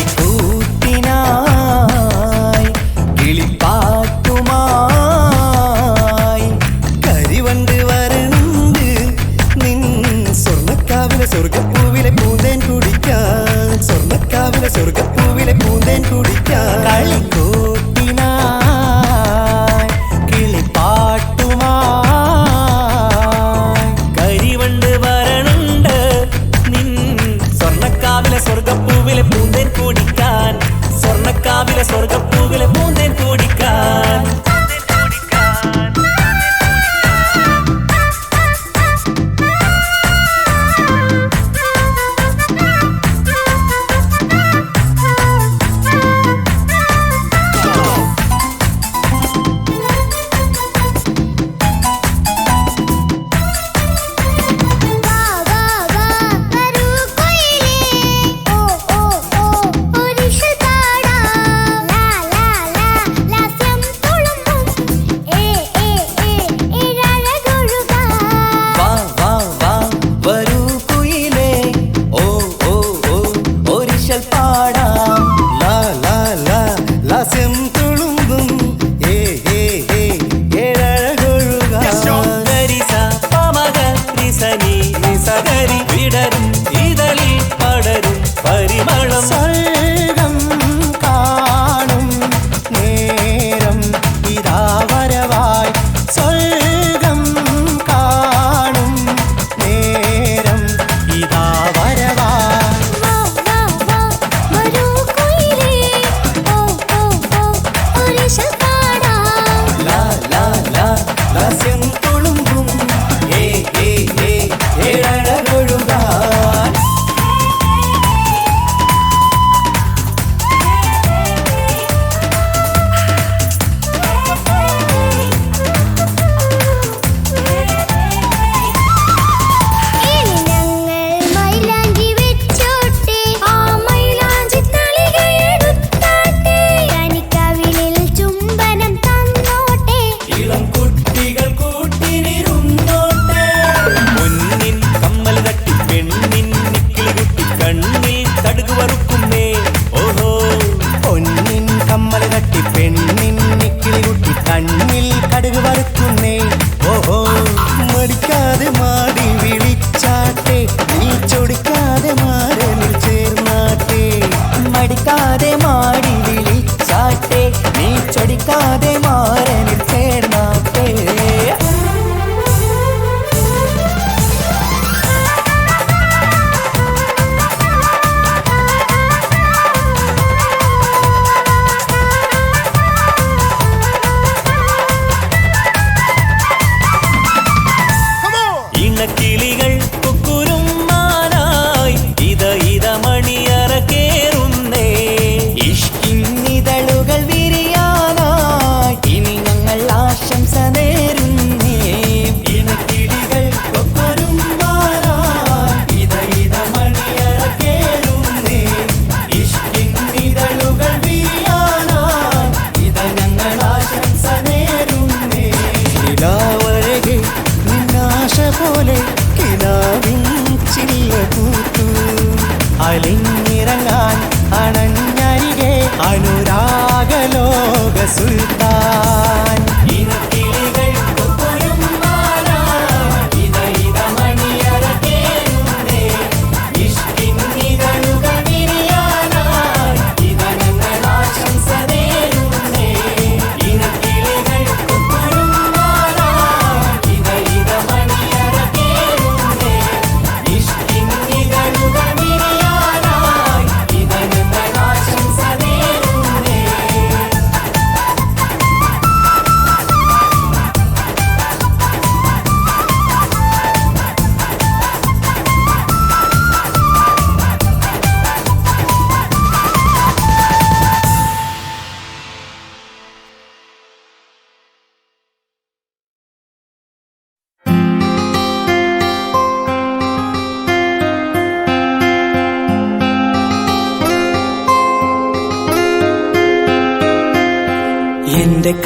Alex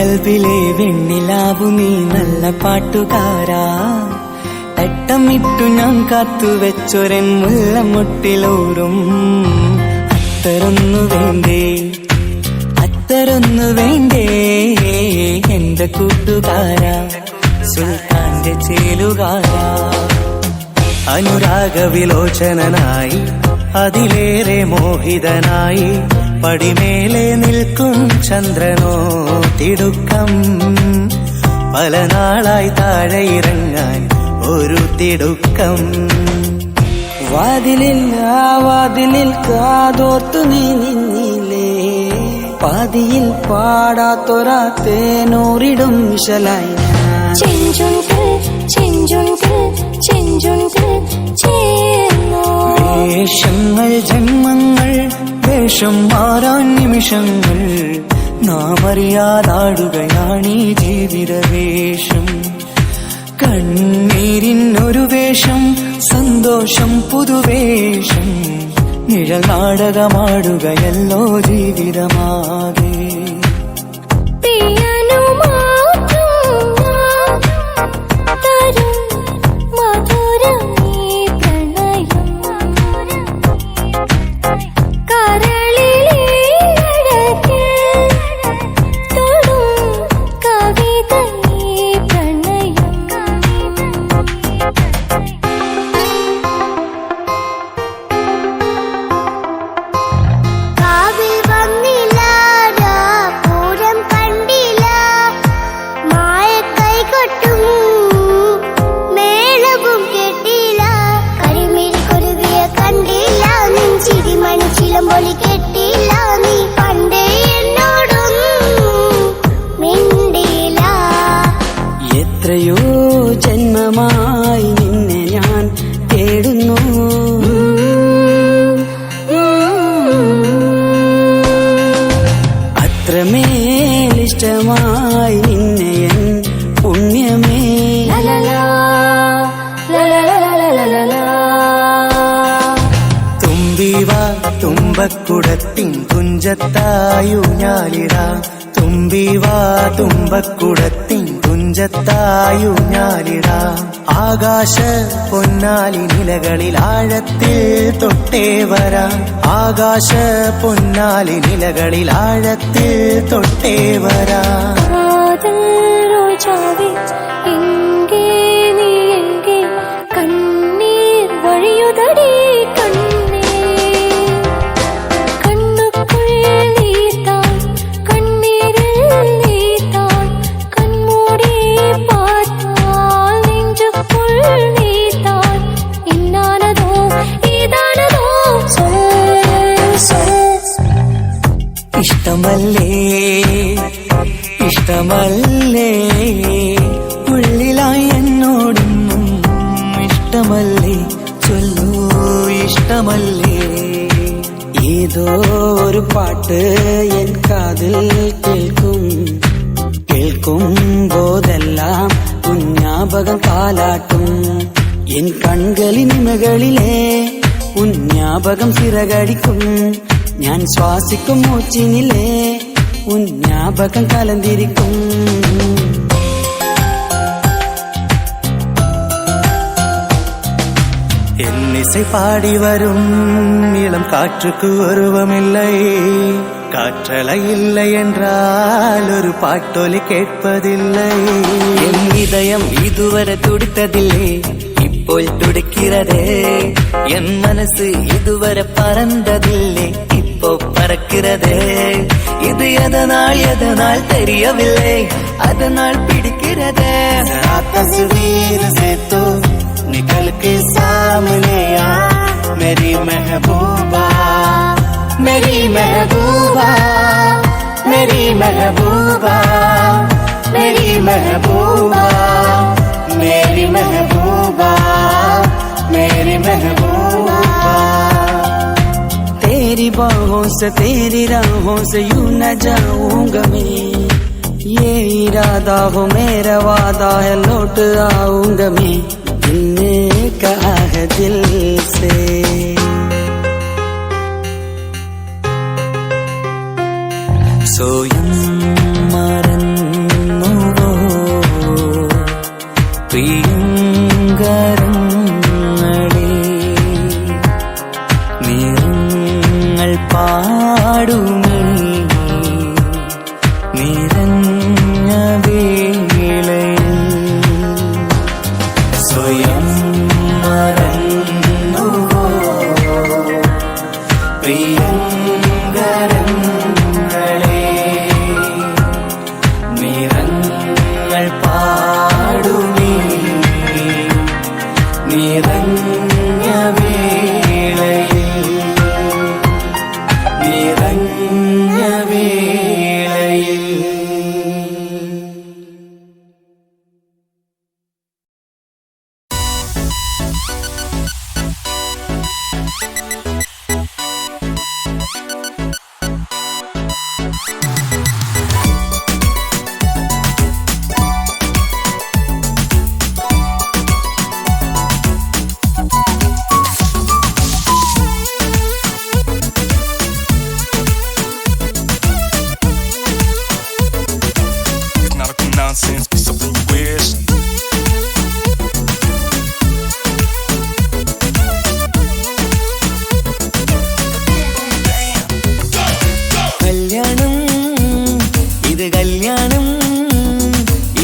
കൽവിലെ വെണ്ണിലാവു നീ നല്ല പാട്ടുകാരാ. തട്ടമിട്ടു ഞാൻ കാത്തുവെച്ചൊരൻ മുല്ലമുട്ടിലൂറും അത്തരൊന്നു വേണ്ടേ? അത്തരൊന്നു വേണ്ടേ? എന്റെ കൂട്ടുകാരാ സുൽത്താന്റെ ചേലുകാരാ. അനുരാഗവിലോചനായി അതിലേറെ മോഹിതനായി പടിമേലെ നിൽക്കും ചന്ദ്രനോ തിടുക്കം. പല നാളായി താഴെ ഇറങ്ങാൻ ഒരു തിടുക്കം. വാതിലിൽ ആ വാതിലിൽ കാതോർത്തു നീ നിന്നില്ലേ? പാതിയിൽ പാടാത്തൊരാ തേനൂറിടും വിശലായി ചെഞ്ചുണ്ടിൽ ചെഞ്ചുണ്ടിൽ ചെഞ്ചുണ്ടിൽ ചേർന്നോ? വേഷങ്ങൾ ജന്മങ്ങൾ വേഷം മാറാൻ നിമിഷങ്ങൾ നാം അറിയാതാടുകയാണീ ജീവിത വേഷം കണ്ണീരിനൊരു വേഷം സന്തോഷം പുതുവേഷം. നിഴൽ നാടകമാടുകയല്ലോ ജീവിതമാകെ. തുഞ്ചത്തായുഞ്ഞാലിതാ തുമ്പി വാ തുമ്പക്കുടത്തിൻ തുഞ്ചത്തായുഞ്ഞാലിതാ ആകാശ പൊന്നാലി നിലകളിൽ ആഴത്തിൽ തൊട്ടേ വരാം. ആകാശ പൊന്നാലി നിലകളിൽ ആഴത്തിൽ തൊട്ടേ വരാം. രാജാവി ഇഷ്ടമല്ലേ? ഉള്ളിലായി എന്നോടൊന്നും ഇഷ്ടമല്ലേ? ചൊല്ലൂ ഇഷ്ടമല്ലേ? ഏതോ ഒരു പാട്ട് എൻ കാതിൽ കേൾക്കും. കേൾക്കും പോതെല്ലാം ഉഞ്ഞാപകം കാലാട്ടും എൻ കൺകളിനിമകളിലെ ഉഞ്ഞാപകം ചിറകടിക്കും ഞാൻ ശ്വാസിക്കും മൂച്ചിനിലെ ഉഞ്ഞാപകം കലന്തിരിക്കും എൻ இன்னிசை பாடி வரும் இளம் காற்றுக்கு உருவமில்லை காற்றலை இல்லை என்றால் ஒரு பாட்டொலி கேட்பதில்லை என் இதயம் இதுவரை துடித்ததில்லை ഇപ്പോൾ துடிக்கிறதே என் மனசு இதுவரை பறந்ததில்லை இப்போ பறக்கிறதே இது எதனால் எதனால் தெரியவில்லை அதனால் பிடிக்கிறதே जरा तस्वीर से तो निकल के सामने आ मेरी महबूबा मेरी महबूबा मेरी महबूबा मेरी महबूबा मेरी महबूबा मेरी महबूबा तेरी बाहों से, तेरी राहों से यू न जाऊँगा मैं। ये इरादा हो, मेरा वादा है, लौट आऊँगा मैं। दिल ने कहा है दिल से।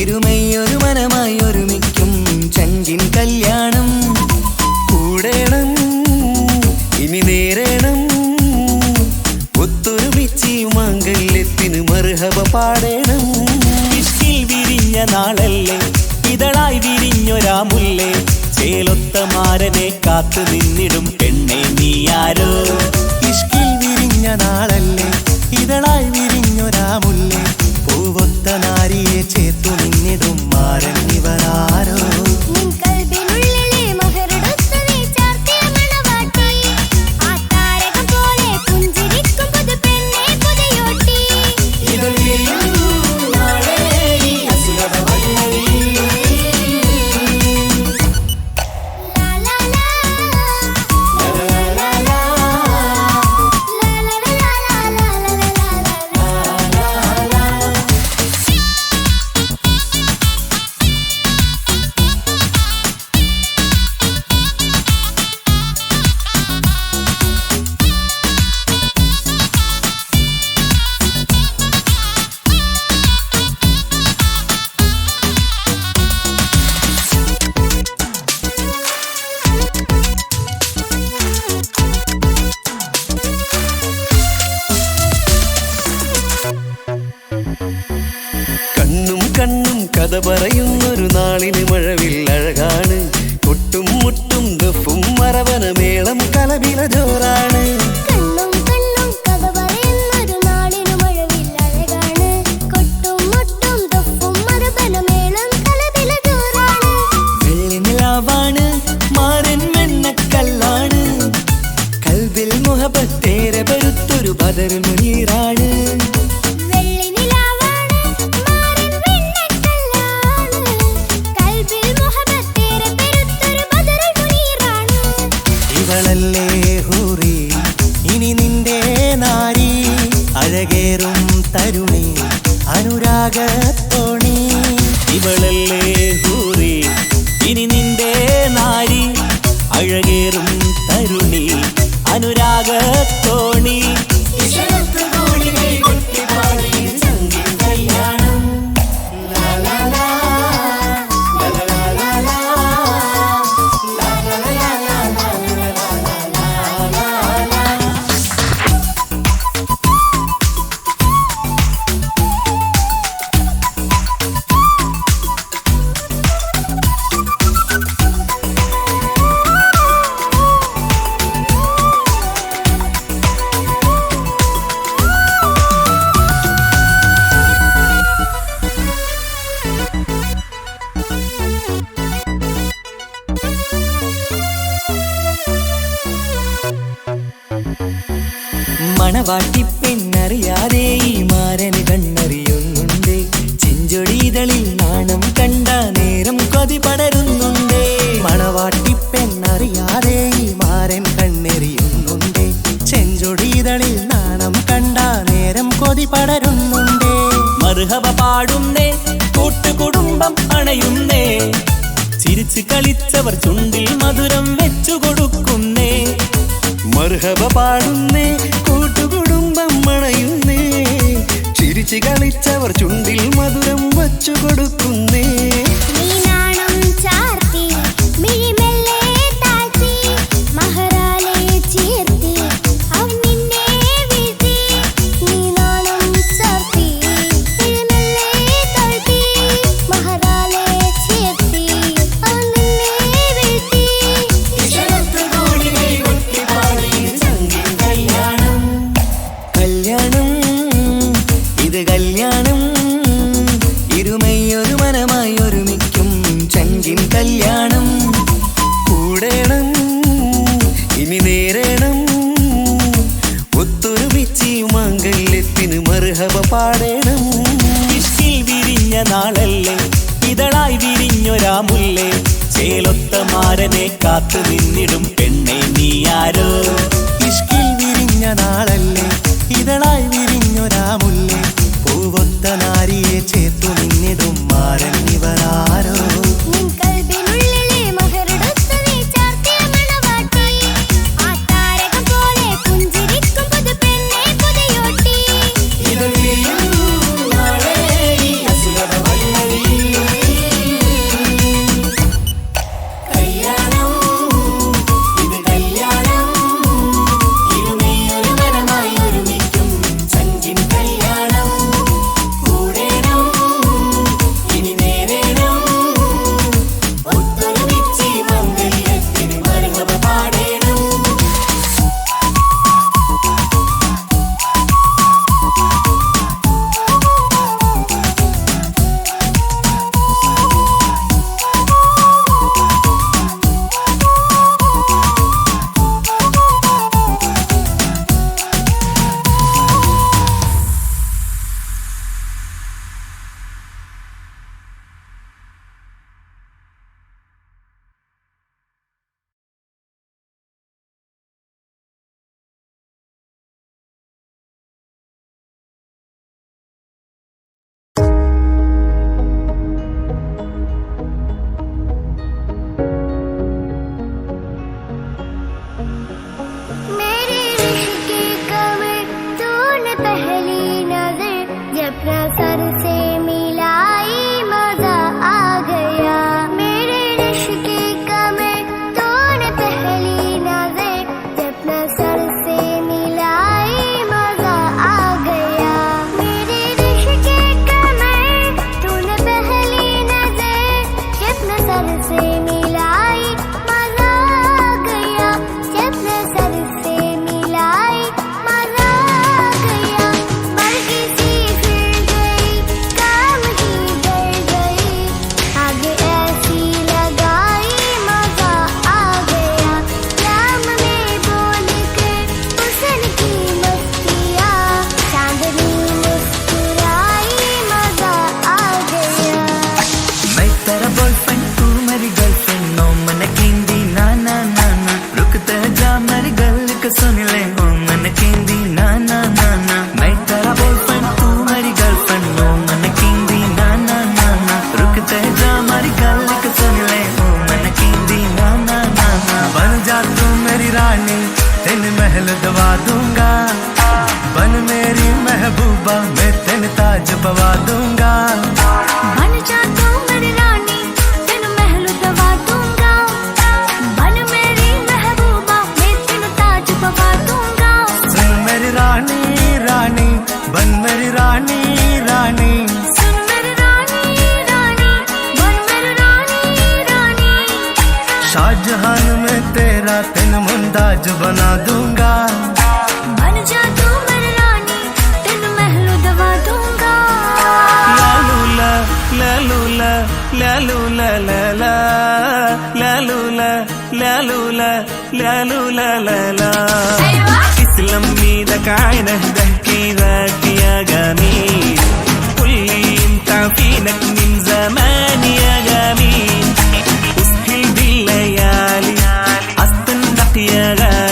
ഇരുമയൊരു മനമായി ഒരുമിക്കും. ചങ്കിൻ കല്യാണം കൂടേണം ഇനി നേരേണം. ഒത്തൊരുമിച്ച് മംഗല്യത്തിന് മറുഹബ പാടേണം. ഇഷ്കിൽ വിരിഞ്ഞ നാളല്ലേ ഇതളായി വിരിഞ്ഞൊരാ മുല്ലേ ചേലൊത്ത മാരനെ കാത്തു നിന്നിടും പെണ്ണെ നീയാരോ ഇഷ്കിൽ വിരിഞ്ഞ നാളല്ലേ ഇതളായി വിരിഞ്ഞൊരാ മുല്ലേ പൂവൊത്ത നാരിയെ ചേർത്തു നിന്നിടും മാരൻ മേളം കലവില ജോറാണ്. ഇതളിൽ നാണം കണ്ട നേരം കൊതി പടരുന്നുണ്ടേ. മണവാട്ടിപ്പെന്നറിയാതെ ഈ മാരൻ കണ്ണെറിയുന്നുണ്ടേ. ചെഞ്ചൊടി ഇതളിൽ നാണം കണ്ട നേരം കൊതി പടരുന്നുണ്ടേ. മറുഹവ പാടുന്നേ കൂട്ടുകുടുംബം അണയുന്നേ. ചിരിച്ചു കളിച്ചവർ ചുണ്ടിൽ മധുരം വെച്ചു കൊടുക്കുന്നേ മർഹവ പാടുന്നേ ചിരിച്ചു കളിച്ചവർ ചുണ്ടിൽ മധുരം വച്ചു കൊടുക്കുന്നേ لا لا لا لا لا تسلم أيوة. إيدك عينك ده كيدك يا جميل قول لي انت عارفينك من زمان يا جميل أسهل بالليالي. عستنك يا غالي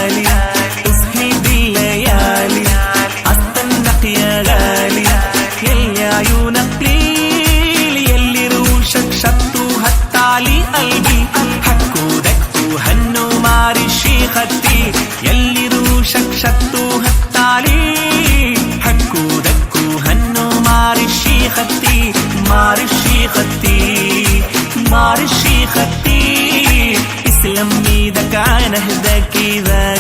معرش يخبيه يسلم إيدك عينه ده كده